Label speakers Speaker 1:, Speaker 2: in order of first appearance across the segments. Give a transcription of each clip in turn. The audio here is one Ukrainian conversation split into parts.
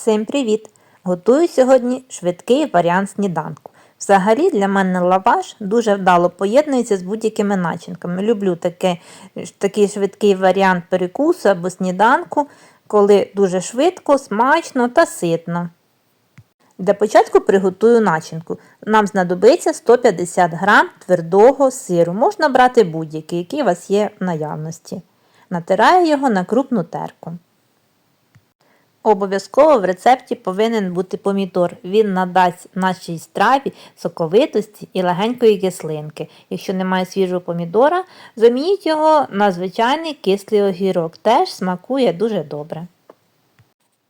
Speaker 1: Всім привіт! Готую сьогодні швидкий варіант сніданку. Взагалі для мене лаваш дуже вдало поєднується з будь-якими начинками. Люблю таке, такий швидкий варіант перекусу або сніданку, коли дуже швидко, смачно та ситно. Для початку приготую начинку. Нам знадобиться 150 г твердого сиру. Можна брати будь-який, який у вас є в наявності. Натираю його на крупну терку. Обов'язково в рецепті повинен бути помідор. Він надасть нашій страві соковитості і легенької кислинки. Якщо немає свіжого помідора, замініть його на звичайний кислий огірок. Теж смакує дуже добре.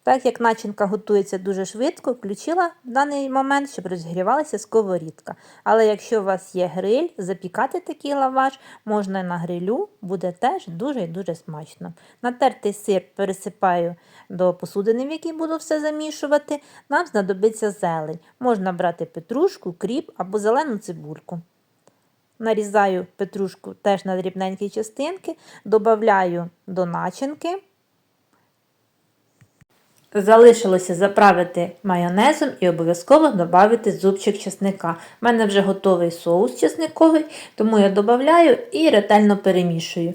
Speaker 1: Так як начинка готується дуже швидко, включила в даний момент, щоб розгрівалася сковорідка. Але якщо у вас є гриль, запікати такий лаваш можна на грилю, буде теж дуже і дуже смачно. Натертий сир пересипаю до посудини, в якій буду все замішувати. Нам знадобиться зелень. Можна брати петрушку, кріп або зелену цибульку. Нарізаю петрушку теж на дрібненькі частинки, додаю до начинки. Залишилося заправити майонезом і обов'язково додати зубчик чесника. У мене вже готовий соус чесниковий, тому я додаю і ретельно перемішую.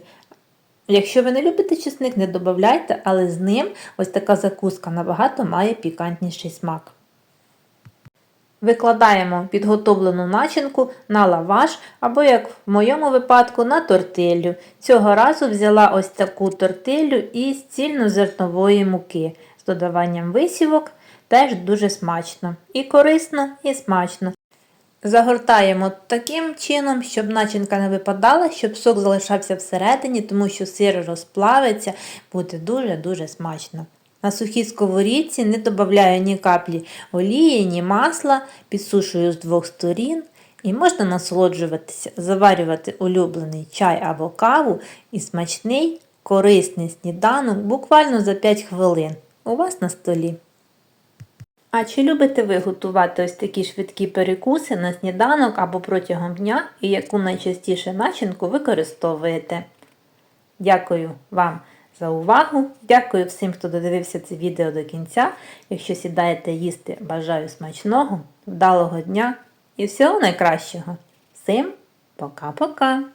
Speaker 1: Якщо ви не любите чесник, не додавайте, але з ним ось така закуска набагато має пікантніший смак. Викладаємо підготовлену начинку на лаваш або, як в моєму випадку, на тортилю. Цього разу взяла ось таку тортилю із цільнозернової муки з додаванням висівок теж дуже смачно. І корисно, і смачно. Загортаємо таким чином, щоб начинка не випадала, щоб сок залишався всередині, тому що сир розплавиться, буде дуже-дуже смачно. На сухій сковорідці не додаю ні каплі олії, ні масла, підсушую з двох сторін. І можна насолоджуватися, заварювати улюблений чай або каву і смачний, корисний сніданок буквально за 5 хвилин у вас на столі. А чи любите ви готувати ось такі швидкі перекуси на сніданок або протягом дня і яку найчастіше начинку використовуєте? Дякую вам за увагу. Дякую всім, хто додивився це відео до кінця. Якщо сідаєте їсти, бажаю смачного, вдалого дня і всього найкращого. Всім пока-пока!